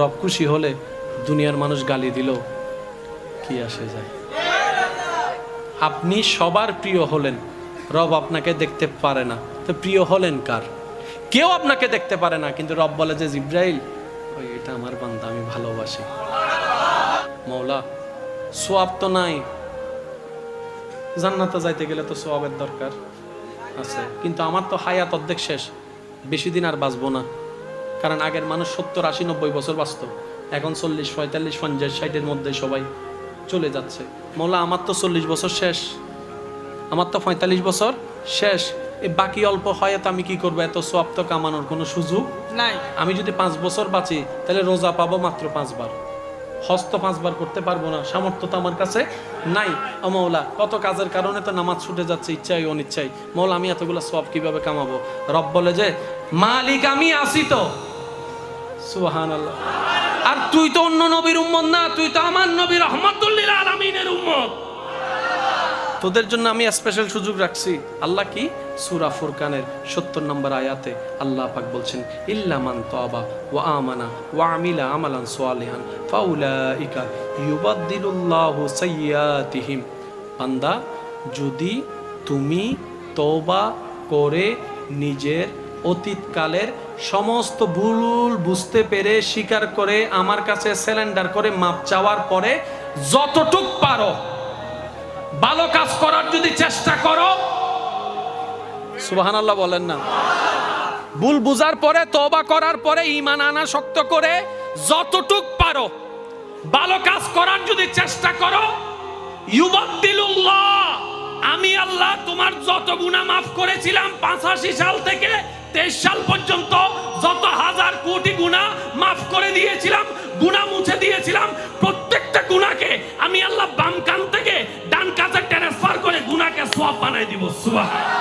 রব খুশি হলে দুনিয়ার মানুষ গালি দিল কি আসে যায়? আপনি সবার প্রিয় হলেন, রব আপনাকে দেখতে পারে না। তো প্রিয় হলেন কার? কেউ আপনাকে দেখতে পারে না, কিন্তু রব বলে যে, জিব্রাইল, ওই এটা আমার বান্দা, আমি ভালোবাসি। মৌলা, সোয়াব তো নাই। জান্নাতে যাইতে গেলে তো সোয়াবের দরকার আছে, কিন্তু আমার তো হায়াত অর্ধেক শেষ। বেশি দিন আর বাঁচবো না। কারণ আগের মানুষ সত্তর আশি নব্বই বছর বাঁচত। এখন চল্লিশ পঁয়তাল্লিশ পঞ্চাশ ষাটের মধ্যে সবাই চলে যাচ্ছে। মৌলা আমার তো চল্লিশ বছর শেষ। আমার তো পঁয়তাল্লিশ বছর শেষ। এই বাকি অল্প হায়াত আমি কি করব? এত সোয়াব তো কামানোর কোনো সুযোগ নাই। আমি যদি পাঁচ বছর বাঁচি তাহলে রোজা পাবো মাত্র পাঁচবার। হস্ত পাঁচবার করতে পারব না সামর্থ্য তো আমার কাছে নাই। অমৌলা কত কাজের কারণে তো নামাজ ছুটে যাচ্ছে ইচ্ছাই অনিচ্ছাই। মৌলা আমি এতগুলো সব কীভাবে কামাবো? রব বলে যে মালিক আমি আসি তো। আল্লাহ আর তুই তো অন্য নবীর উম্মত না তুই তো আমার নবীর রহমতুল্লিল আলমিনের উম্মত। তোদের জন্য আমি স্পেশাল সুযোগ রাখছি। আল্লাহ কি? সুরা ফুরকানের সত্তর নম্বর আয়াতে আল্লাহ পাক বলছেন ইল্লামান তাবা ওয়া আমানা ওয়া আমিলা আমালান সোয়ালিহান ফাউলাইকা ইউবাদদিলুল্লাহু সাইয়্যাতিহিম। বান্দা যদি তুমি তওবা করে নিজের অতীতকালের সমস্ত ভুল বুঝতে পেরে স্বীকার করে আমার কাছে স্যালেন্ডার করে মাপ চাওয়ার পরে যতটুক পারো, ভালো কাজ করার যদি চেষ্টা করো, সুবহানাল্লাহ বলেন না। ভুল বুঝার পরে, তওবা করার পরে ঈমান আনা শক্ত করে যতটুক পারো, ভালো কাজ করার যদি চেষ্টা করো, ইউবাদদিলুল্লাহ, আমি আল্লাহ তোমার যত গুনাহ মাফ করেছিলাম পাঁচাশি সাল থেকে তেইশ সাল পর্যন্ত যত হাজার কোটি গুণা মাফ করে দিয়েছিলাম, গুণা মুছে দিয়েছিলাম, প্রত্যেকটা গুণাকে আমি আল্লাহ বাম কান থেকে ডান কাছে ট্রান্সফার করে গুণাকে সোয়াব বানাই দিব। সুবহান।